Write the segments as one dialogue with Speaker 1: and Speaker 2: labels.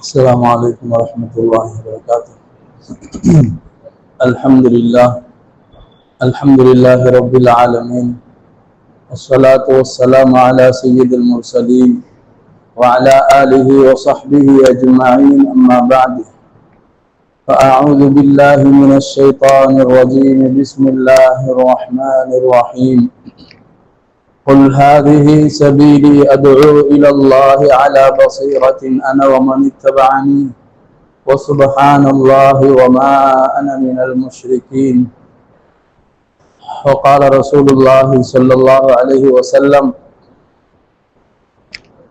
Speaker 1: السلام عليكم ورحمة الله وبركاته. الحمد لله الحمد لله رب العالمين والصلاة والسلام على سيد المرسلين وعلى آله وصحبه أجمعين أما بعد. فأعوذ بالله من الشيطان الرجيم بسم الله الرحمن الرحيم. قل هذه سبيلي أدعو إلى الله على بصيرة أنا ومن اتبعني وسبحان الله وما أنا من المشركين وقال رسول الله صلى الله عليه وسلم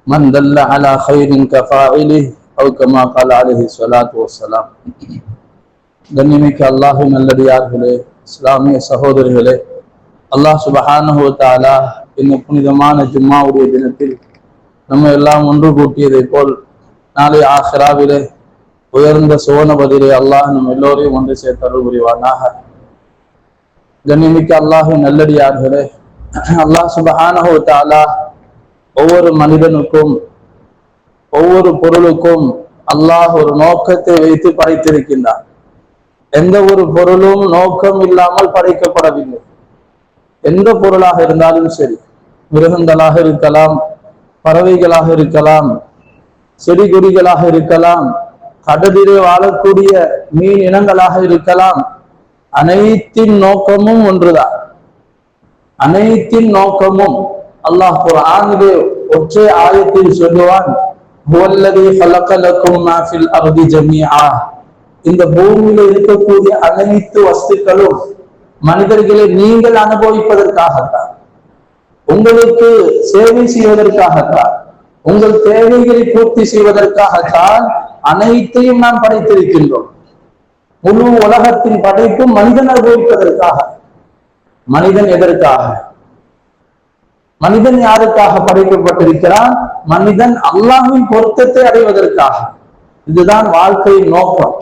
Speaker 1: من دل على خير كفاعله أو كما قال عليه الصلاة والسلام கண்ணிமிக்க அல்லாஹின் நல்லடியார்களே இஸ்லாமிய சகோதரர்களே அல்லாஹ் சுபஹானஹு தாலா இந்த புனிதமான ஜும்மாவுடைய தினத்தில் நம்ம எல்லாம் ஒன்று கூட்டியதை போல் நாளை ஆஹ்ராவிலே உயர்ந்த சுவனபதிலே அல்லாஹ் நம்ம எல்லோரையும் ஒன்று சேர்த்தருள் புரிவானாக. கண்ணியமிக்க அல்லாஹு நல்லடியார்களே அல்லாஹ் சுபஹானஹு தாலா ஒவ்வொரு மனிதனுக்கும் ஒவ்வொரு பொருளுக்கும் அல்லாஹ் ஒரு நோக்கத்தை வைத்து படைத்திருக்கின்றார் எந்த ஒரு பொருளும் நோக்கம் இல்லாமல் படைக்கப்படவில்லை. எந்த பொருளாக இருந்தாலும் சரி மிருகங்களாக இருக்கலாம் பறவைகளாக இருக்கலாம் செடி கொடிகளாக இருக்கலாம் கடலிலே வாழக்கூடிய மீன் இனங்களாக இருக்கலாம் அனைத்தின் நோக்கமும் ஒன்றுதான். அனைத்தின் நோக்கமும் அல்லாஹ் குரானிலே ஒற்றை ஆயத்தில் சொல்லுவான் இந்த பூமியில இருக்கக்கூடிய அனைத்து வஸ்துக்களும் மனிதர்களை நீங்கள் அனுபவிப்பதற்காகத்தான். உங்களுக்கு சேவை செய்வதற்காகத்தான். உங்கள் தேவைகளை பூர்த்தி செய்வதற்காகத்தான் அனைத்தையும் நாம் படைத்திருக்கின்றோம். முழு உலகத்தின் படைப்பு மனிதன் அனுபவிப்பதற்காக மனிதன் எதற்காக? மனிதன் யாருக்காக படைக்கப்பட்டிருக்கிறான்? மனிதன் அல்லாஹின் பொருத்தத்தை அடைவதற்காக. இதுதான் வாழ்க்கையின் நோக்கம்.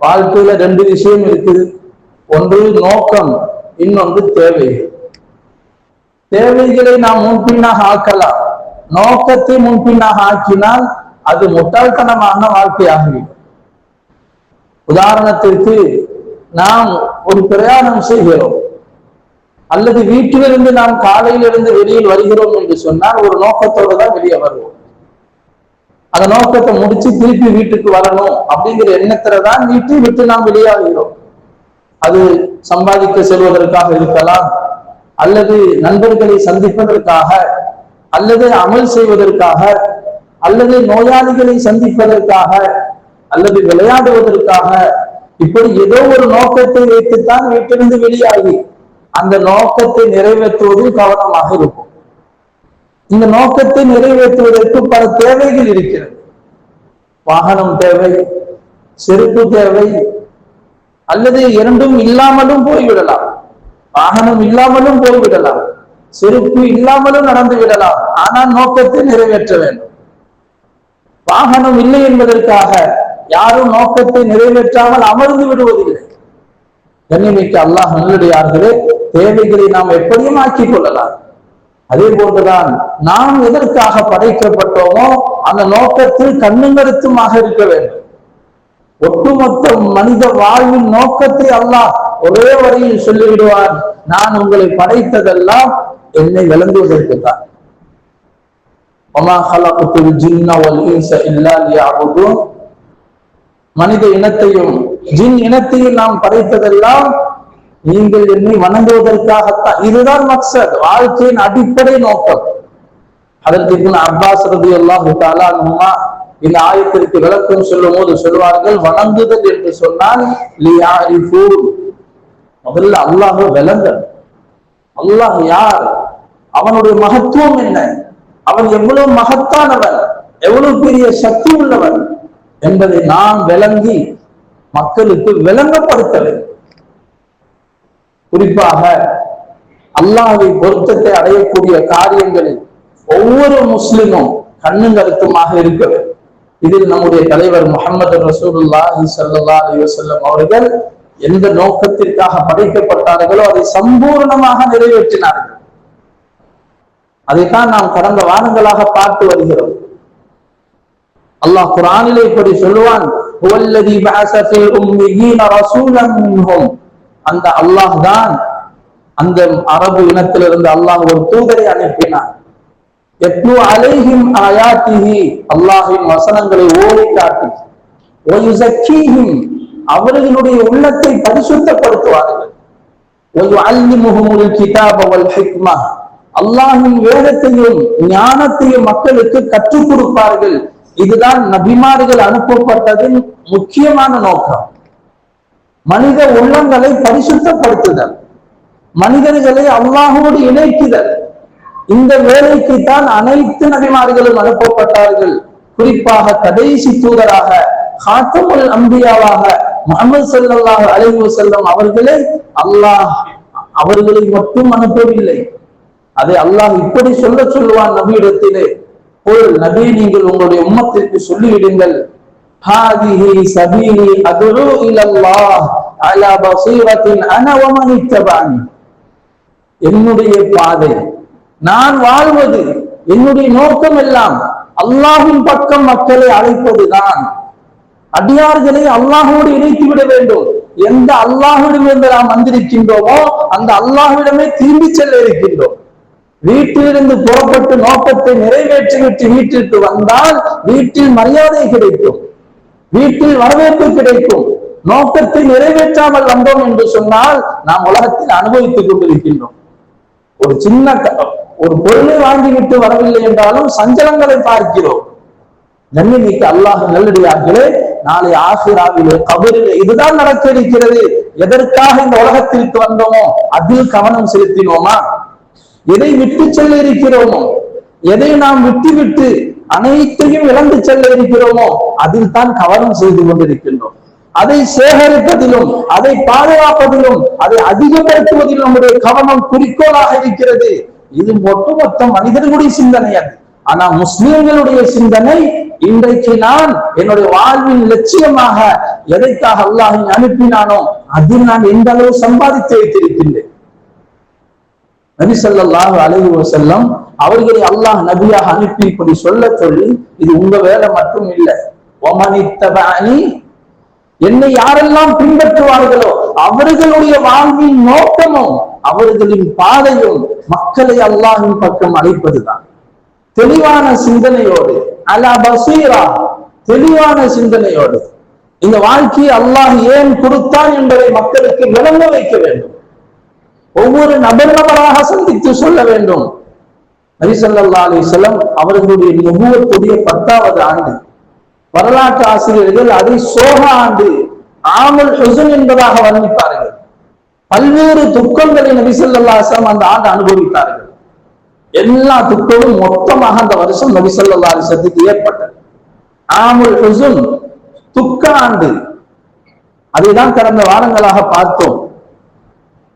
Speaker 1: வாழ்க்கையில ரெண்டு விஷயம் இருக்குது. ஒன்று நோக்கம் இன்னொன்று தேவை. தேவைகளை நாம் முன்பின்னாக ஆக்கலாம். நோக்கத்தை முன்பின்னாக ஆக்கினால் அது முட்டாள்தனமான வாழ்க்கையாகிவிடும். உதாரணத்திற்கு நாம் ஒரு பிரயாணம் செய்கிறோம். அல்லது வீட்டிலிருந்து நாம் காலையிலிருந்து வெளியில் வருகிறோம் என்று சொன்னால் ஒரு நோக்கத்தோடு தான் வெளியே வருவோம். அந்த நோக்கத்தை முடிச்சு திருப்பி வீட்டுக்கு வரணும் அப்படிங்கிற எண்ணத்துல தான் வீட்டை விட்டு நாம் வெளியாகிறோம் அது சம்பாதிக்க செல்வதற்காக இருக்கலாம் அல்லது நண்பர்களை சந்திப்பதற்காக அல்லது அமல் செய்வதற்காக அல்லது நோயாளிகளை சந்திப்பதற்காக அல்லது விளையாடுவதற்காக இப்படி ஏதோ ஒரு நோக்கத்தை வைத்துத்தான் வீட்டிலிருந்து வெளியாகி அந்த நோக்கத்தை நிறைவேற்றுவதில் கவனமாக இருக்கும். இந்த நோக்கத்தை நிறைவேற்றுவதற்கு பல தேவைகள் இருக்கிறது. வாகனம் தேவை செருப்பு தேவை அல்லது இரண்டும் இல்லாமலும் போய்விடலாம். வாகனம் இல்லாமலும் போய்விடலாம். செருப்பு இல்லாமலும் நடந்து விடலாம். ஆனால் நோக்கத்தை நிறைவேற்ற வேண்டும். வாகனம் இல்லை என்பதற்காக யாரும் நோக்கத்தை நிறைவேற்றாமல் அமர்ந்து விடுவதில்லை. கண்ணிமிக்க அல்லாஹ் நல்லடியார்களே தேவைகளை நாம் எப்படியும் ஆக்கிக் கொள்ளலாம். அதே போன்றுதான் நாம் எதற்காக படைக்கப்பட்டோமோ அந்த நோக்கத்தில் கண்ணும் கருத்துமாக இருக்க வேண்டும். ஒட்டுமொத்த மனித வாழ்வின் நோக்கத்தை அல்லாஹ் ஒரே வரையில் சொல்லிவிடுவார் நான் உங்களை படைத்ததெல்லாம் என்னை விளங்குவதற்கு தான் மனித இனத்தையும் ஜின் இனத்தையும் நாம் படைத்ததெல்லாம் நீங்கள் என்னை வணங்குவதற்காகத்தான். இதுதான் மக்சத் வாழ்க்கையின் அடிப்படை நோக்கம். அதற்கு அப்பாஸ் ரபி அம்மா இந்த ஆயத்திற்கு விளக்கம் சொல்லும் போது சொல்வார்கள் வணங்குதல் என்று சொன்னால் முதல்ல அல்லாஹ் விளங்க அல்லாஹ் யார்? அவனுடைய மகத்துவம் என்ன? அவன் எவ்வளவு மகத்தானவன்? எவ்வளவு பெரிய சக்தி உள்ளவன்? என்பதை நாம் விளங்கி மக்களுக்கு விளங்கப்படுத்த வேண்டும். குறிப்பாக அல்லாஹை பொருத்தத்தை அடையக்கூடிய காரியங்களில் ஒவ்வொரு முஸ்லிமும் கண்ணும் கருத்துமாக இருக்க வேண்டும். இதில் நம்முடைய தலைவர் முகமது ரசூலுல்லாஹி சல்லா அலி வசல்லம் அவர்கள் எந்த நோக்கத்திற்காக படைக்கப்பட்டார்களோ அதை சம்பூர்ணமாக நிறைவேற்றினார்கள். அதைத்தான் நாம் கடந்த வாரங்களாக பார்த்து வருகிறோம். அல்லாஹ் குரானிலே இப்படி சொல்லுவான் அந்த அல்லாஹ் தான் அந்த அரபு இனத்திலிருந்து அல்லாஹ் ஒரு தூதரை அனுப்பினான். எத்லு அலைஹிம் ஆயாத்திஹி. அல்லாஹின் வசனங்களை ஓடி காட்டி அவர்களுடைய உள்ளத்தை பரிசுத்தப்படுத்துவார்கள். அல்லாஹின் வேதத்தையும் ஞானத்தையும் மக்களுக்கு கற்றுக் கொடுப்பார்கள். இதுதான் நபிமார்கள் அனுப்பப்பட்டதின் முக்கியமான நோக்கம். மனித உள்ளங்களை பரிசுத்தப்படுத்துதல். மனிதர்களை அல்லாஹோடு இணைக்குதல். இந்த வேலைக்கு தான் அனைத்து நபிமார்களும் அனுப்பப்பட்டார்கள். குறிப்பாக கடைசி தூதராக ஹாத்தமுல் அம்பியாவாக முகமது ஸல்லல்லாஹு அழைவு செல்லும் அவர்களை அல்லாஹ் அவர்களை மட்டும் அனுப்பவில்லை. அதை அல்லாஹ் இப்படி சொல்ல சொல்லுவான் நபியிடத்திலே. போல் நபி நீங்கள் உங்களுடைய உம்மத்திற்கு சொல்லிவிடுங்கள். ஹாதிஹி சபீலி அதுரு இலல்லாஹ் அலா பஸீரத்தின் அன என்னுடைய பாதை நான் வாழ்வது என்னுடைய நோக்கம் எல்லாம் அல்லாஹின் பக்கம் மக்களை அழைப்பதுதான். அடியார்களை அல்லாஹோடு இணைத்து விட வேண்டும். எந்த அல்லாஹ்விடமிருந்து நாம் வந்திருக்கின்றோமோ அந்த அல்லாஹுவிடமே திரும்பி செல்ல இருக்கின்றோம். வீட்டிலிருந்து புறப்பட்டு நோக்கத்தை நிறைவேற்றிவிட்டு வீட்டிற்கு வந்தால் வீட்டில் மரியாதை கிடைக்கும். வீட்டில் வரவேற்பு கிடைக்கும். நோக்கத்தை நிறைவேற்றாமல் வந்தோம் என்று சொன்னால் நாம் உலகத்தில் அனுபவித்துக் கொண்டிருக்கின்றோம். ஒரு சின்ன ஒரு பொருளை வாங்கிவிட்டு வரவில்லை என்றாலும் சஞ்சலங்களை பார்க்கிறோம். நன்மைக்கு அல்லாஹ் நல்லடியார்களே நாளை ஆசிராவிலே கபரிலே இதுதான் நடக்க இருக்கிறது எதற்காக இந்த உலகத்திற்கு வந்தோமோ அதில் கவனம் செலுத்தினோமா? எதை விட்டு செல்ல இருக்கிறோமோ? எதை நாம் விட்டு விட்டு அனைத்தையும் இழந்து செல்ல இருக்கிறோமோ? அதில் தான் கவனம் செய்து கொண்டிருக்கின்றோம். அதை சேகரிப்பதிலும் அதை பாதுகாப்பதிலும் அதை அதிகப்படுத்துவதிலும் நம்முடைய கவனம் குறிக்கோளாக இருக்கிறது. இது ஒட்டுமொத்த மனிதர்களுடைய சிந்தனை அது. ஆனா முஸ்லிம்களுடைய சிந்தனை இன்றைக்கு நான் என்னுடைய வாழ்வின் லட்சியமாக எதைக்காக அல்லாஹ் அனுப்பினானோ அதில் நான் எந்த அளவு சம்பாதித்து வைத்திருக்கின்றேன். நபி ஸல்லல்லாஹு அலைஹி அவர்களை அல்லாஹ் நபியாக அனுப்பி இப்படி சொல்ல சொல்லி இது உங்க வேலை மட்டும் இல்லை. ஒமனித்தபஅனி என்னை யாரெல்லாம் பின்பற்றுவார்களோ அவர்களுடைய வாழ்வின் நோக்கமும் அவர்களின் பாதையும் மக்களை அல்லாஹின் பக்கம் அழைப்பதுதான். தெளிவான சிந்தனையோடு அலா பசீரா தெளிவான சிந்தனையோடு. இந்த வாழ்க்கையை அல்லாஹ் ஏன் கொடுத்தான் என்பதை மக்களுக்கு விளங்க வைக்க வேண்டும். ஒவ்வொரு நபர் நபராக சந்தித்து சொல்ல வேண்டும். நபி ஸல்லல்லாஹு அலைஹி அவர்களுடைய நுபுவத்துடைய பத்தாவது ஆண்டு. வரலாற்று ஆசிரியர்கள் அதை சோக ஆண்டு ஆமுல் ஹுசன் என்பதாக வர்ணிப்பார்கள். பல்வேறு துக்கங்களை நபிசல்லா ஸல்லல்லாஹு அந்த ஆண்டு அனுபவித்தார்கள். எல்லா துக்கமும் மொத்தமாக அந்த வருஷம் நபி ஸல்லல்லாஹு ஏற்பட்டது. ஆமுல் ஹுசன் துக்க ஆண்டு. அதைதான் கடந்த வாரங்களாக பார்த்தோம்.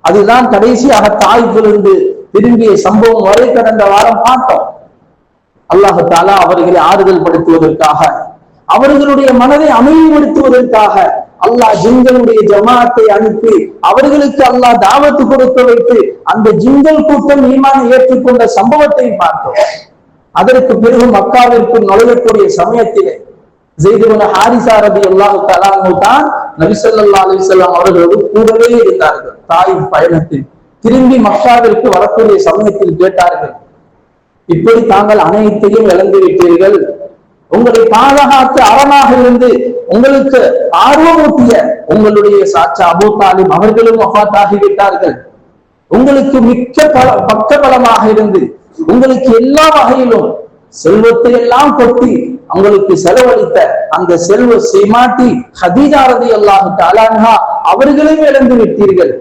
Speaker 1: அதுதான் கடைசியாக தாய்ப்பிலிருந்து திரும்பிய சம்பவம் வரை கடந்த வாரம் பார்த்தோம். அல்லாஹு தாலா அவர்களை ஆறுதல் படுத்துவதற்காக அவர்களுடைய மனதை அமைதிப்படுத்துவதற்காக அல்லாஹ் ஜிங்களுடைய ஜமாத்தை அனுப்பி அவர்களுக்கு அல்லாஹ் தாவத்து கொடுக்க வைத்து அந்த ஜிங்கல் கூட்டம் ஈமான் ஏற்றுக்கொண்ட சம்பவத்தை பார்த்தோம். அதற்கு பிறகு மக்காவிற்கு நுழையக்கூடிய சமயத்திலே ஜெய்துவன ஹாரிசா ரபி அல்லாஹு தலானு தான் நபிசல்லா அலிசல்லாம் அவர்களோடு கூடவே இருந்தார்கள். தாயின் பயணத்தில் திரும்பி மக்காவிற்கு வரக்கூடிய சமயத்தில் கேட்டார்கள். இப்படி தாங்கள் அனைத்தையும் இழந்து விட்டீர்கள் உங்களை பாதுகாத்து அறமாக இருந்து உங்களுக்கு ஆர்வமூட்டிய உங்களுடைய சாச்சா அபு தாலிம் அவர்களும் வஃபாத்தாகி விட்டார்கள் உங்களுக்கு மிக்க பல பக்கபலமாக இருந்து உங்களுக்கு எல்லா வகையிலும் செல்வத்தை எல்லாம் கொட்டி அவங்களுக்கு செலவழித்த அந்த செல்வ சீமாட்டி ஹதீஜாரதி அல்லாஹு அலான்ஹா அவர்களையும் இழந்து விட்டீர்கள்.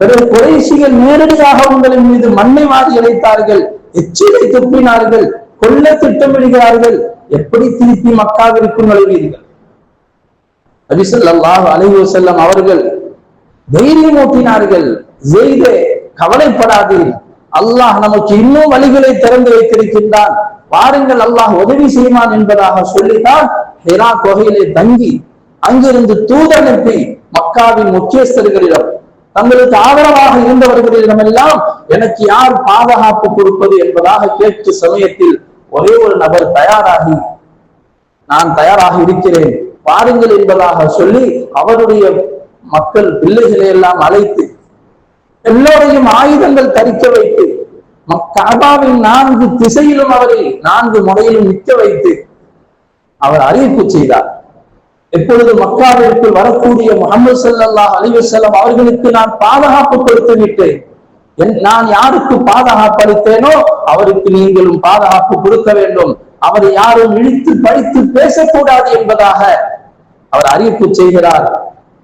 Speaker 1: பிறகு குறைசிகள் நேரடியாக உங்களின் மீது மண்ணை வாரி இழைத்தார்கள். எச்சிலை துப்பினார்கள். கொல்ல திட்டமிடுகிறார்கள். எப்படி திருப்பி மக்காவிற்கு நுழைவீர்கள் நபிசல்லாஹு அலையோ செல்லம் அவர்கள் தைரியம் ஊட்டினார்கள். செய்தே கவலைப்படாதே அல்லாஹ் நமக்கு இன்னும் வழிகளை திறந்து வைத்திருக்கின்றான். வாருங்கள் அல்லாஹ் உதவி செய்வான் என்பதாக சொல்லித்தான் ஹெரா கொகையிலே தங்கி அங்கிருந்து தூதனுப்பி மக்காவின் முக்கியஸ்தர்களிடம் தங்களுக்கு ஆதரவாக இருந்தவர்களிடமெல்லாம் எனக்கு யார் பாதுகாப்பு கொடுப்பது என்பதாக கேட்டு சமயத்தில் ஒரே ஒரு நபர் தயாராகி நான் தயாராக இருக்கிறேன். பாருங்கள் என்பதாக சொல்லி அவருடைய மக்கள் பிள்ளைகளை எல்லாம் அழைத்து எல்லோரையும் ஆயுதங்கள் தரிக்க வைத்து காபாவின் நான்கு திசையிலும் அவரை நான்கு முறையிலும் நிற்க வைத்து அவர் அறிவிப்பு செய்தார். எப்பொழுது மக்காவிற்குள் வரக்கூடிய முகமது சல்லாஹ் அலிவசல்லம் அவர்களுக்கு நான் பாதுகாப்பு கொடுத்து விட்டேன் நான் யாருக்கு பாதுகாப்பு அளித்தேனோ அவருக்கு நீங்களும் பாதுகாப்பு கொடுக்க வேண்டும். அவரை யாரும் இழித்து படித்து பேசக்கூடாது என்பதாக அவர் அறிவிப்பு செய்கிறார்.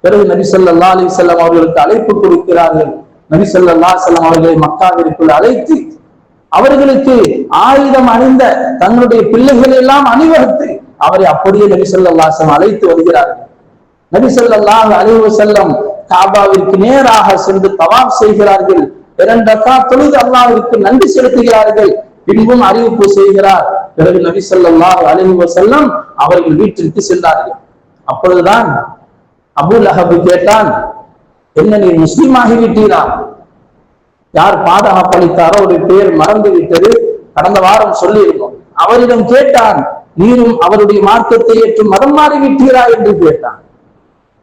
Speaker 1: பிறகு நபிசல்லா அலி செல்லம் அவர்களுக்கு அழைப்பு கொடுக்கிறார்கள். நபிசல்லா செல்லம் அவர்களை மக்காவிற்குள் அழைத்து அவர்களுக்கு ஆயுதம் அணிந்த தன்னுடைய பிள்ளைகள் எல்லாம் அணிவகுத்து அவரை அப்படியே நபிசல்லாசம் அழைத்து வருகிறார்கள் நபிசல்லாஹ் அலிவு செல்லம் காபாவிற்கு நேராக சென்று தவாப் செய்கிறார்கள். இரண்டக்கா தொழுது அல்லாவிற்கு நன்றி செலுத்துகிறார்கள் பின்பும் அறிவிப்பு செய்கிறார். பிறகு நபி சொல்லா அலிவு செல்லம் அவர்கள் வீட்டிற்கு சென்றார்கள். அப்பொழுதுதான் அபுல் அஹபு கேட்டான் என்ன நீ முஸ்லீம் ஆகிவிட்டீரா? யார் பாதுகாப்பு அளித்தாரோ ஒரு பேர் மறந்து விட்டது. கடந்த வாரம் சொல்லியிருந்தோம். அவரிடம் கேட்டான் நீரும் அவருடைய மார்க்கத்தை ஏற்று மதம் மாறிவிட்டீரா? என்று கேட்டான்.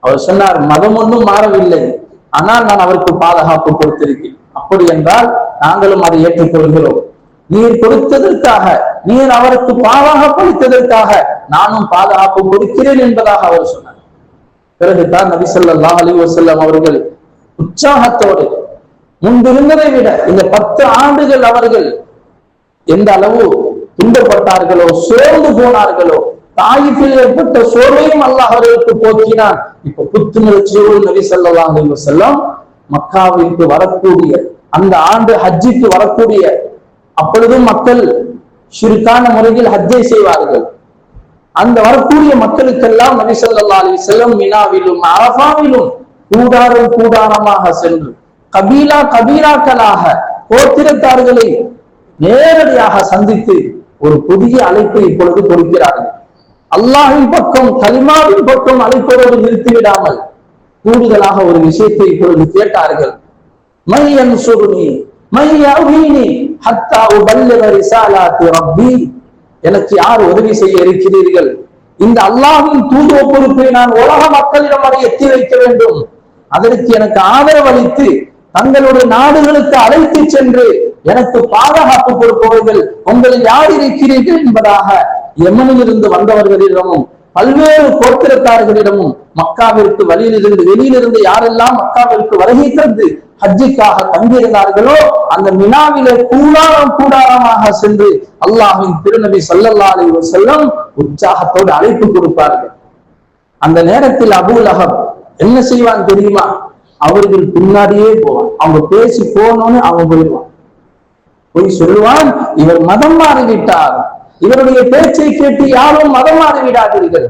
Speaker 1: அவர் சொன்னார் மதம் ஒன்றும் மாறவில்லை. ஆனால் நான் அவருக்கு பாதுகாப்பு கொடுத்திருக்கேன் அப்படி என்றால் நாங்களும் அதை ஏற்றுக்கொள்கிறோம். நீர் கொடுத்ததற்காக நீர் அவருக்கு பாவாக அளித்ததற்காக நானும் பாதுகாப்பு கொடுக்கிறேன் என்பதாக அவர் சொன்னார். பிறகுதான் நபிசல்லா அலி வசல்லம் அவர்கள் உற்சாகத்தோடு முன்பிருந்ததை விட இந்த பத்து ஆண்டுகள் அவர்கள் எந்த அளவு துன்பப்பட்டார்களோ சோர்ந்து போனார்களோ தாயிப்பில் ஏற்பட்ட சோர்வையும் அல்லாஹ் அவர்களுக்கு போக்கினான். இப்ப புத்துணர்ச்சியோடு நபி சொல்லலாம் செல்லம் மக்காவிற்கு வரக்கூடிய அந்த ஆண்டு ஹஜ்ஜிக்கு வரக்கூடிய அப்பொழுதும் மக்கள் சுருக்கான முறையில் ஹஜ்ஜை செய்வார்கள். அந்த வரக்கூடிய மக்களுக்கெல்லாம் நபி சொல்லா அலி செல்லம் மினாவிலும் அரபாவிலும் கூடாரம் கூடாரமாக சென்று கபீலா கபீராக்களாக கோத்திரத்தார்களை நேரடியாக சந்தித்து ஒரு புதிய அழைப்பை இப்பொழுது கொடுக்கிறார்கள். அல்லாஹின் பக்கம் கலிமாவின் பக்கம் அழைப்பதோடு நிறுத்திவிடாமல் கூடுதலாக ஒரு விஷயத்தை இப்பொழுது கேட்டார்கள். மையன் சுருணி எனக்கு யார் உதவி செய்ய இருக்கிறீர்கள்? இந்த அல்லாஹின் தூதுவ பொறுப்பை நான் உலக மக்களிடம் அதை எத்தி வைக்க வேண்டும். அதற்கு எனக்கு ஆதரவளித்து தங்களுடைய நாடுகளுக்கு அழைத்து சென்று எனக்கு பாதுகாப்பு கொடுப்பவர்கள் உங்களில் யார் இருக்கிறீர்கள் என்பதாக எமனில் இருந்து வந்தவர்களிடமும் பல்வேறு கோத்திரத்தார்களிடமும் மக்காவிற்கு வழியிலிருந்து வெளியிலிருந்து யாரெல்லாம் மக்காவிற்கு வருகை தந்து ஹஜ்ஜிக்காக தங்கியிருந்தார்களோ அந்த மினாவிலே கூடாரம் கூடாரமாக சென்று அல்லாஹின் திருநபி சல்லல்லா அலி செல்லம் உற்சாகத்தோடு அழைப்பு கொடுப்பார்கள். அந்த நேரத்தில் அபுல் அஹப் என்ன செய்வான் தெரியுமா? அவர்கள் பின்னாடியே போவான். அவங்க பேசி போனோன்னு அவன் போயிடுவான். போய் சொல்லுவான் இவர் மதம் மாறிவிட்டார். இவருடைய பேச்சை கேட்டு யாரும் மதம் மாறிவிடாதீர்கள்.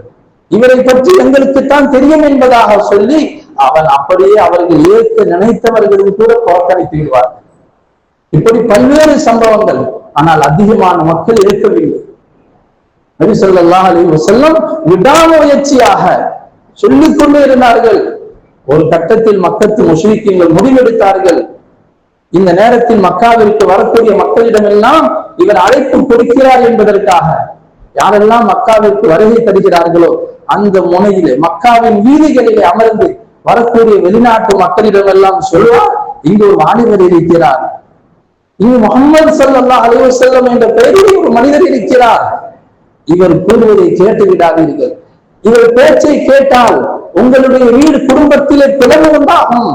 Speaker 1: இவரை பற்றி எங்களுக்குத்தான் தெரியும் என்பதாக சொல்லி அவன் அப்படியே அவர்கள் ஏற்க நினைத்தவர்களும் கூட புறக்கணித்து விடுவார்கள். இப்படி பல்வேறு சம்பவங்கள் ஆனால் அதிகமான மக்கள் ஏற்கவில்லை நபி சொல்லா அலி செல்லம் விடாமுயற்சியாக சொல்லிக் கொண்டே இருந்தார்கள் ஒரு கட்டத்தில் மக்கத்து முஸ்லிக்கீங்கள் முடிவெடுத்தார்கள் இந்த நேரத்தில் மக்காவிற்கு வரக்கூடிய மக்களிடமெல்லாம் இவர் அழைப்பு கொடுக்கிறார் என்பதற்காக யாரெல்லாம் மக்காவிற்கு வருகை தருகிறார்களோ அந்த முனையிலே மக்காவின் வீதிகளிலே அமர்ந்து வரக்கூடிய வெளிநாட்டு மக்களிடம் எல்லாம் சொல்வார் இங்கு ஒரு வாலிபர் இருக்கிறார். இங்கு முகமது சல்லா அலைவ செல்லம் என்ற பெயரில் ஒரு மனிதர் இருக்கிறார். இவர் கூறுவதை கேட்டு விடாதீர்கள் இவர் பேச்சை கேட்டால் உங்களுடைய வீடு குடும்பத்திலே பிளவு உண்டாகும்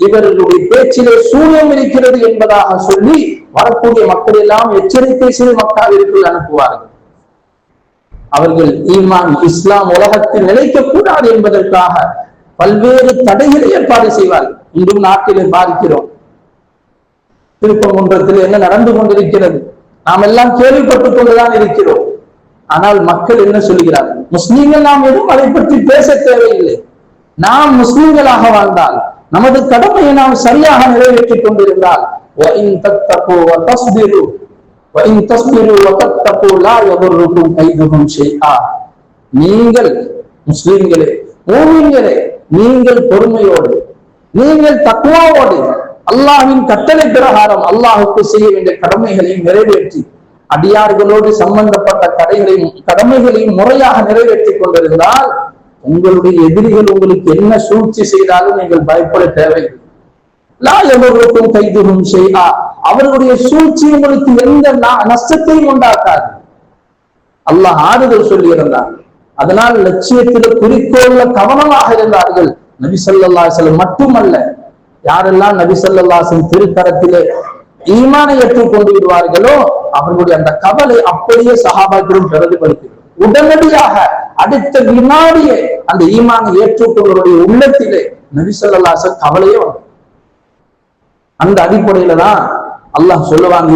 Speaker 1: இவர்களுடைய பேச்சிலே சூரியம் இருக்கிறது என்பதாக சொல்லி வரக்கூடிய மக்கள் எல்லாம் எச்சரிக்கை செய்து மக்காவிற்குள் அனுப்புவார்கள். அவர்கள் ஈமான் இஸ்லாம் உலகத்தில் நிலைக்கக்கூடாது என்பதற்காக பல்வேறு தடைகளை ஏற்பாடு செய்வார்கள். இன்றும் நாட்டிலே பார்க்கிறோம் திருப்பங்குன்றத்தில் என்ன நடந்து கொண்டிருக்கிறது? நாம் எல்லாம் கேள்விப்பட்டுக் கொண்டுதான் இருக்கிறோம். ஆனால் மக்கள் என்ன சொல்கிறார்கள்? முஸ்லீம்கள் நாம் எதுவும் அதை பற்றி பேச தேவையில்லை. நாம் முஸ்லீம்களாக வாழ்ந்தால் நமது கடமையை நாம் சரியாக நிறைவேற்றிக் கொண்டிருந்தால் நீங்கள் முஸ்லீம்களே ஓமியங்களே நீங்கள் பொறுமையோடு நீங்கள் தக்குவாவோடு அல்லாஹின் கட்டளை பிரகாரம் அல்லாஹுக்கு செய்ய வேண்டிய கடமைகளையும் நிறைவேற்றி அடியார்களோடு சம்பந்தப்பட்ட கடைகளையும் கடமைகளையும் முறையாக நிறைவேற்றி கொண்டிருந்தால் உங்களுடைய எதிரிகள் உங்களுக்கு என்ன சூழ்ச்சி செய்தாலும் நீங்கள் பயப்பட தேவையில்லை. லா கைதுகும் செய்யா அவர்களுடைய சூழ்ச்சி உங்களுக்கு எந்த நஷ்டத்தையும் உண்டாக்காது. அல்லாஹ் ஆறுதல் சொல்லி இருந்தார் அதனால் லட்சியத்தில குறிக்கோள்ல கவனமாக இருந்தார்கள். நபி சொல்லாசலம் மட்டுமல்ல யாரெல்லாம் நபி சொல்லாசன் திருத்தரத்திலே ஈமானை ஏற்றுக்கொண்டு விடுவார்களோ அவர்களுடைய அந்த கவலை அப்படியே சகாபாக்களும் பிரதிபலிக்கிறது உடனடியாக அடுத்த வினாடியே அந்த ஈமானை ஏற்றுக்கொள்வருடைய உள்ளத்திலே நபி சொல்லாசன் கவலையே வரும் அந்த அடிப்படையில தான் அல்லாஹ் சொல்லுவாங்க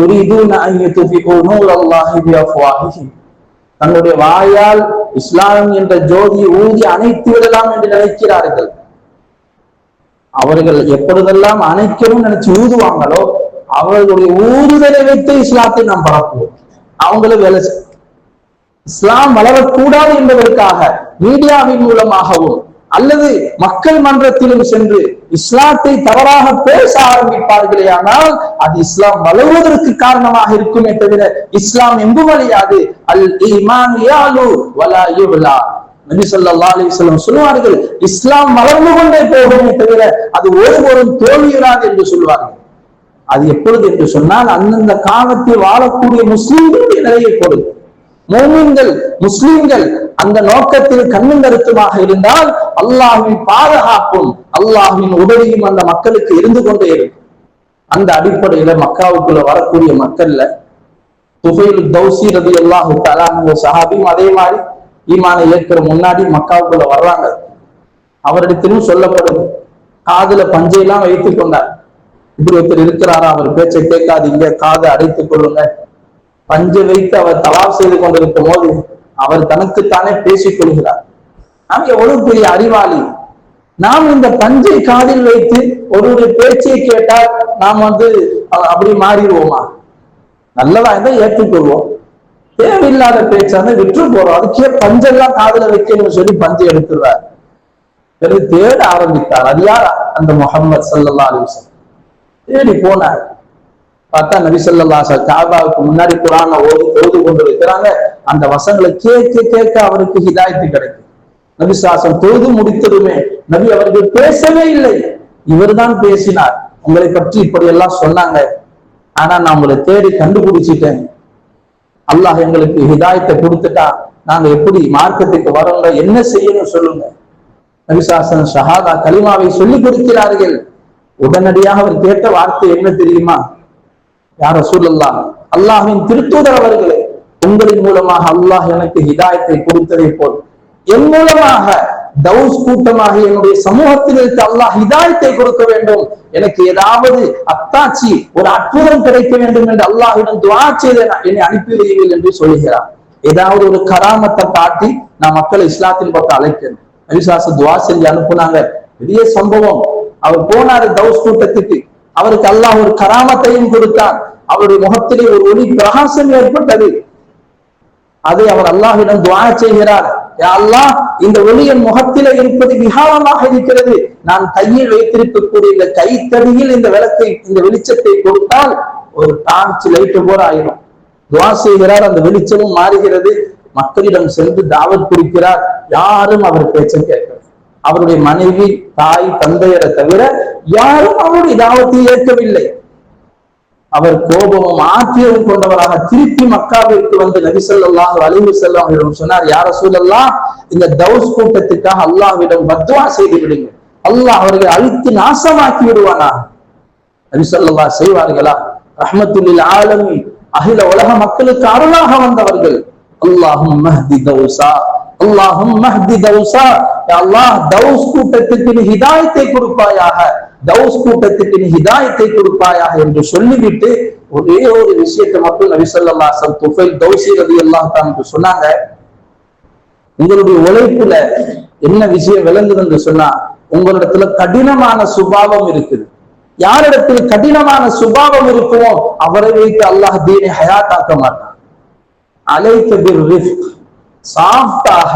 Speaker 1: தன்னுடைய வாயால் இஸ்லாம் என்ற ஜோதியை ஊதி அணைத்து விடலாம் என்று நினைக்கிறார்கள். அவர்கள் எப்பொழுதெல்லாம் அணைக்கணும் நினைச்சு ஊதுவாங்களோ அவர்களுடைய ஊதுதலை வைத்து இஸ்லாத்தை நாம் பரப்புவோம். அவங்கள வேலை இஸ்லாம் வளரக்கூடாது என்பதற்காக மீடியாவின் மூலமாகவும் அல்லது மக்கள் மன்றத்திலும் சென்று இஸ்லாத்தை தவறாக பேச ஆரம்பிப்பார்களே ஆனால் அது இஸ்லாம் வளர்வதற்கு காரணமாக இருக்குமே தவிர இஸ்லாம் எங்கும் அழியாது அல் ஈமான் நபி சொல்லா அலிஸ்லாம் சொல்லுவார்கள் இஸ்லாம் வளர்ந்து கொண்டே போகுமே தவிர அது ஒருபோரும் தோல்வியிடாது என்று சொல்வார்கள். அது எப்பொழுது என்று சொன்னால் அந்தந்த காலத்தில் வாழக்கூடிய முஸ்லிம்களுடைய நிலையை பொறுத்து. மோமின்கள் முஸ்லிம்கள் அந்த நோக்கத்தில் கண்ணும் கருத்துமாக இருந்தால் அல்லாஹின் பாதுகாப்பும் அல்லாஹின் உதவியும் அந்த மக்களுக்கு இருந்து கொண்டே இருக்கும். அந்த அடிப்படையில மக்காவுக்குள்ள வரக்கூடிய மக்கள்ல துகையில் தௌசி ரதி அல்லாஹு தலாங்க சஹாபியும் அதே மாதிரி ஈமானை ஏற்கிற முன்னாடி மக்காவுக்குள்ள வர்றாங்க. அவரிடத்திலும் சொல்லப்படுது. காதுல பஞ்சையெல்லாம் வைத்துக் கொண்டார். இப்படி ஒருத்தர் இருக்கிறாரா? அவர் பேச்சை கேட்காதீங்க காதை அடைத்துக் கொள்ளுங்க. பஞ்சு வைத்து அவர் தவாப் செய்து கொண்டிருக்கும் போது அவர் தனக்குத்தானே பேசிக் கொள்கிறார். நாம் எவ்வளவு பெரிய அறிவாளி. நாம் இந்த பஞ்சை காதில் வைத்து ஒருவருடைய பேச்சை கேட்டால் நாம் வந்து அப்படி மாறிடுவோமா? நல்லதா இருந்தால் ஏற்றுக்கொள்வோம். தேவையில்லாத பேச்சான விற்று போறோம். அதுக்கே பஞ்செல்லாம் காதல வைக்கணும்னு சொல்லி பஞ்சை எடுத்துடுறார். பிறகு தேட ஆரம்பித்தார். அது யார்? அந்த முகமது சல்லா அலிசன் தேடி போனார். பார்த்தா நபிசல்லாச காபாவுக்கு முன்னாடி குரான ஓது ஓது கொண்டு வைக்கிறாங்க அந்த வசங்களை கேட்க கேட்க அவருக்கு ஹிதாயத்து கிடைக்கும். நபிசாசம் தொழுது முடித்ததுமே நபி அவர்கள் பேசவே இல்லை. இவர் தான் பேசினார். உங்களை பற்றி இப்படி எல்லாம் சொன்னாங்க. ஆனா நான் உங்களை தேடி கண்டுபிடிச்சிட்டேன். அல்லாஹ் எங்களுக்கு ஹிதாயத்தை கொடுத்துட்டா. நாங்க எப்படி மார்க்கத்துக்கு வரோங்க என்ன செய்யணும் சொல்லுங்க. நபிசாசன் ஷஹாதா கலிமாவை சொல்லி கொடுக்கிறார்கள். உடனடியாக அவர் கேட்ட வார்த்தை என்ன தெரியுமா? யார சூழல்லா அல்லாஹின் திருத்தூதர் அவர்களே உங்களின் மூலமாக அல்லாஹ் எனக்கு ஹிதாயத்தை கொடுத்ததை போல் என் மூலமாக தௌஸ் கூட்டமாக என்னுடைய சமூகத்திற்கு அல்லாஹ் ஹிதாயத்தை கொடுக்க வேண்டும். எனக்கு ஏதாவது அத்தாட்சி ஒரு அற்புதம் கிடைக்க வேண்டும் என்று அல்லாஹிடம் துவா செய்த என்னை அனுப்பிவிடுவீர்கள் என்று சொல்லுகிறார். ஏதாவது ஒரு கராமத்தை காட்டி நான் மக்களை இஸ்லாத்தின் பக்கம் அழைக்கிறேன் அவிசாச துவா செஞ்சு அனுப்புனாங்க. பெரிய சம்பவம். அவர் போனாரு தௌஸ் கூட்டத்துக்கு. அவருக்கு அல்லாஹ் ஒரு கராமத்தையும் கொடுத்தார் அவருடைய முகத்திலே ஒரு ஒளி பிரகாசம் ஏற்பட்டது. அதை அவர் அல்லாஹிடம் துவா செய்கிறார். அல்லாஹ் இந்த ஒளியின் முகத்திலே இருப்பது விகாரமாக இருக்கிறது. நான் கையில் வைத்திருக்கக்கூடிய இந்த கைத்தடியில் இந்த விளக்கை இந்த வெளிச்சத்தை கொடுத்தால் ஒரு டார்ச் லைட்டு போல ஆயிரும். துவா செய்கிறார் அந்த வெளிச்சமும் மாறுகிறது. மக்களிடம் சென்று தாவத் குறிக்கிறார் யாரும் அவர் பேச்ச கேட்கிறது அவருடைய மனைவி தாய் தந்தையரை தவிர யாரும் அவருடைய தாவத்தை ஏற்கவில்லை. அவர் கோபமும் ஆத்திரமும் கொண்டவராக திருப்பி மக்காவிற்கு வந்து நபிசல்லாஹ் அலிவு செல்லம் சொன்னார் யார சூழல்லாம் இந்த தௌஸ் கூட்டத்துக்காக அல்லாஹ்விடம் பத்வா செய்து விடுங்க அல்லாஹ் அவர்களை அழித்து நாசமாக்கி விடுவானா? நபிசல்லா செய்வார்களா? ரஹமத்துல்லில் ஆலமி அகில உலக மக்களுக்கு அருளாக வந்தவர்கள். அல்லாஹும் மஹ்தி தௌசா அல்லாஹும் மஹ்தி தௌசா அல்லாஹ் தௌஸ் கூட்டத்துக்கு நீ ஹிதாயத்தை கொடுப்பாயாக. தௌஸ் கூட்டத்துக்கு நீ ஹிதாயத்தை கொடுப்பாயாக என்று சொல்லிவிட்டு ஒரே ஒரு விஷயத்தை மட்டும் நபிசல்லாசம் துஃபைல் தௌசி ரவி அல்லாஹ் தான் சொன்னாங்க. உங்களுடைய உழைப்புல என்ன விஷயம் விளங்குது என்று சொன்னா உங்களிடத்துல கடினமான சுபாவம் இருக்குது. யாரிடத்தில் கடினமான சுபாவம் இருக்குமோ அவரை வைத்து அல்லாஹ் தீனை ஹயாத்தாக்க மாட்டான். அலைக்கு சாஃப்டாக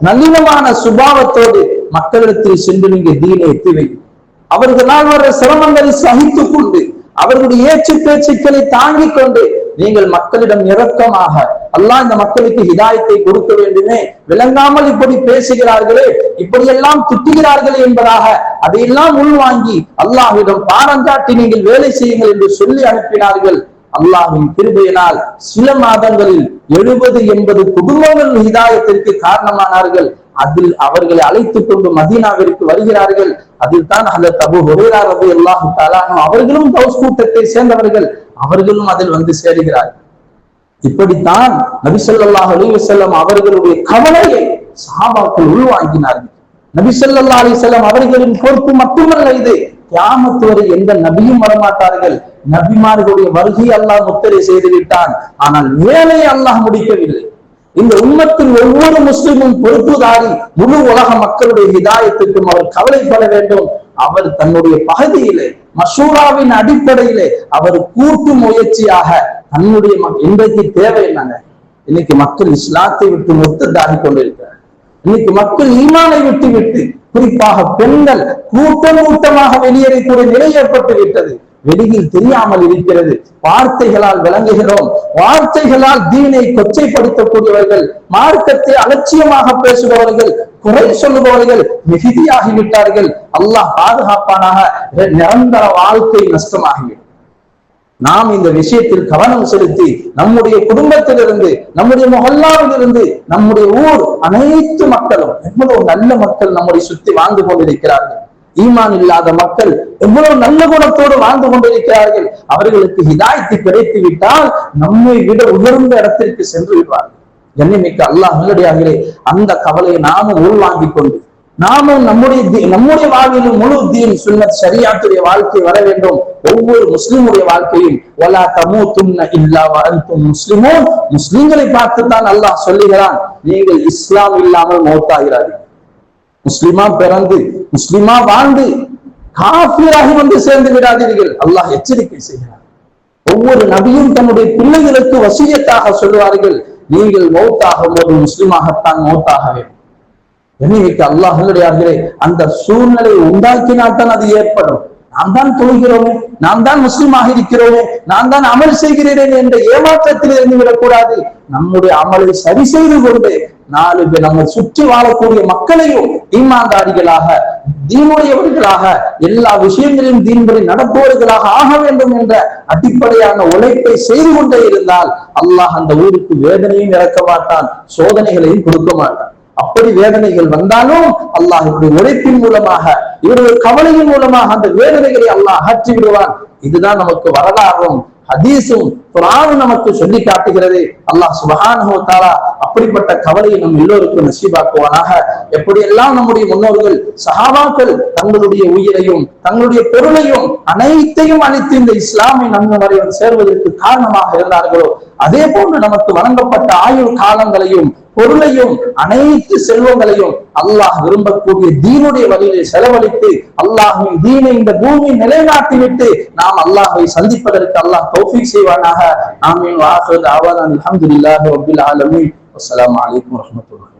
Speaker 1: நளினமான சுபாவத்தோடு மக்களிடத்தில் சென்று நீங்க தீனை எத்தி வைக்கும் அவர்களால் வர சிரமங்களை சகித்துக் கொண்டு அவர்களுடைய ஏச்சு பேச்சுக்களை தாங்கிக் கொண்டு நீங்கள் மக்களிடம் இரக்கமாக அல்லாஹ் இந்த மக்களுக்கு ஹிதாயத்தை கொடுக்க வேண்டுமே. விளங்காமல் இப்படி பேசுகிறார்களே இப்படியெல்லாம் திட்டுகிறார்களே என்பதாக அதையெல்லாம் உள்வாங்கி அல்லாஹிடம் பாரங்காட்டி நீங்கள் வேலை செய்யுங்கள் என்று சொல்லி அனுப்பினார்கள். அல்லாஹின் திருமையினால் சில மாதங்களில் எழுபது எண்பது குடும்பங்கள் ஹிதாயத்திற்கு காரணமானார்கள். அதில் அவர்களை அழைத்துக் கொண்டு மதீனாவிற்கு வருகிறார்கள். அதில் தான் அந்த தபு ஹுரேரா ரபி தாலானும் அவர்களும் தௌஸ் கூட்டத்தை சேர்ந்தவர்கள். அவர்களும் அதில் வந்து சேருகிறார்கள். இப்படித்தான் நபிசல்லாஹ் அலிவசல்லம் அவர்களுடைய கவலையை சஹாபாக்கள் உள்வாங்கினார்கள். நபிசல்லா அலிசல்லம் அவர்களின் பொறுப்பு மட்டுமல்ல இது. கியாமத்து வரை எந்த நபியும் வரமாட்டார்கள். நபிமார்களுடைய வருகை அல்லாஹ் முத்தரை செய்து விட்டான். ஆனால் வேலையை அல்லாஹ் முடிக்கவில்லை. இந்த உண்மத்தின் ஒவ்வொரு முஸ்லிமும் பொறுப்புதாரி முழு உலக மக்களுடைய ஹிதாயத்துக்கும் அவர் கவலைப்பட வேண்டும். அவர் தன்னுடைய பகுதியிலே மசூராவின் அடிப்படையிலே அவர் கூட்டு முயற்சியாக தன்னுடைய இன்றைக்கு தேவை என்னங்க? இன்னைக்கு மக்கள் இஸ்லாத்தை விட்டு முத்ததாகி கொண்டிருக்கிறார் இன்னைக்கு மக்கள் ஈமானை விட்டு விட்டு குறிப்பாக பெண்கள் கூட்டம் கூட்டமாக வெளியேறக்கூடிய நிலை ஏற்பட்டு விட்டது வெளியில் தெரியாமல் இருக்கிறது. வார்த்தைகளால் விளங்குகிறோம். வார்த்தைகளால் தீனை கொச்சைப்படுத்தக்கூடியவர்கள் மார்க்கத்தை அலட்சியமாக பேசுபவர்கள் குறை சொல்லுபவர்கள் மிகுதியாகிவிட்டார்கள். அல்லாஹ் பாதுகாப்பானாக நிரந்தர வாழ்க்கை நஷ்டமாகிவிடும். நாம் இந்த விஷயத்தில் கவனம் செலுத்தி நம்முடைய குடும்பத்திலிருந்து நம்முடைய மொஹல்லாவிலிருந்து நம்முடைய ஊர் அனைத்து மக்களும் எவ்வளவு நல்ல மக்கள் நம்முடைய சுத்தி வாழ்ந்து கொண்டிருக்கிறார்கள். ஈமான் இல்லாத மக்கள் எவ்வளவு நல்ல குணத்தோடு வாழ்ந்து கொண்டிருக்கிறார்கள். அவர்களுக்கு ஹிதாயத்து கிடைத்து விட்டால் நம்மை விட உயர்ந்த இடத்திற்கு சென்று விடுவார்கள். என்னைமிக்க அல்லாஹ் நல்லடியார்களே அந்த கவலையை நாமும் உள்வாங்கிக் கொண்டு நாமும் நம்முடைய நம்முடைய வாழ்விலும் முழு தீன் சுன்னத் சரியாத்துடைய வாழ்க்கை வர வேண்டும். ஒவ்வொரு முஸ்லிமுடைய வாழ்க்கையும் ஒலா தமோ துண்ண இல்லா வாழ்த்தும் முஸ்லிமோ முஸ்லிம்களை பார்த்துத்தான் அல்லாஹ் சொல்லுகிறான் நீங்கள் இஸ்லாம் இல்லாமல் மௌத்தாகிறார்கள். முஸ்லிமா பிறந்து முஸ்லிமா வாழ்ந்து காபீராகி வந்து சேர்ந்து விடாதீர்கள். அல்லாஹ் எச்சரிக்கை செய்கிறார். ஒவ்வொரு நபியும் தன்னுடைய பிள்ளைகளுக்கு வசியத்தாக சொல்லுவார்கள் நீங்கள் மௌத்தாகும் போது முஸ்லிமாகத்தான் மௌத்தாக வேண்டும். என்னைக்கு அல்லாஹ் அந்த சூழ்நிலை உண்டாக்கினால்தான் அது ஏற்படும். நாம் தான் தொழுகிறோமே நாம் தான் முஸ்லீமாக இருக்கிறோமே நான் தான் அமல் செய்கிறேன் என்ற ஏமாற்றத்தில் இருந்து விடக்கூடாது. நம்முடைய அமலை சரி செய்து கொண்டு நாலு பேர் நம்ம சுற்றி வாழக்கூடிய மக்களையும் ஈமான்தாரிகளாக தீனுடையவர்களாக எல்லா விஷயங்களையும் தீன்படி நடப்பவர்களாக ஆக வேண்டும் என்ற அடிப்படையான உழைப்பை செய்து கொண்டே இருந்தால் அல்லாஹ் அந்த ஊருக்கு வேதனையும் இறக்க மாட்டான் சோதனைகளையும் கொடுக்க மாட்டான். அப்படி வேதனைகள் வந்தாலும் அல்லாஹ் இவருடைய உழைப்பின் மூலமாக இவருடைய கவலையின் மூலமாக அந்த வேதனைகளை அல்லாஹ் அகற்றி விடுவான். இதுதான் நமக்கு வரலாறும் ஹதீஸும் குரானும் நமக்கு சொல்லி காட்டுகிறது. அல்லாஹ் சுபஹானுவத்தாலா அப்படிப்பட்ட கவலையை நம் எல்லோருக்கும் நசீபாக்குவானாக. எப்படியெல்லாம் நம்முடைய முன்னோர்கள் சஹாபாக்கள் தங்களுடைய உயிரையும் தங்களுடைய பொருளையும் அனைத்தையும் அளித்து இந்த இஸ்லாமை நம்ம வரையும் சேர்வதற்கு காரணமாக இருந்தார்களோ அதே போன்று நமக்கு வழங்கப்பட்ட ஆயுள் காலங்களையும் பொருளையும் அனைத்து செல்வங்களையும் அல்லாஹ் விரும்பக்கூடிய தீனுடைய வழியிலே செலவழித்து அல்லாஹின் தீனை இந்த பூமி நிலைநாட்டிவிட்டு நாம் அல்லாஹை சந்திப்பதற்கு அல்லாஹ் தௌஃபிக் செய்வானாக. ஆமீன். வாஹர் அவான் அல்ஹம்துலில்லாஹி ரப்பில் ஆலமீன். அஸ்ஸலாமு அலைக்கும் வரஹ்மத்துல்லாஹி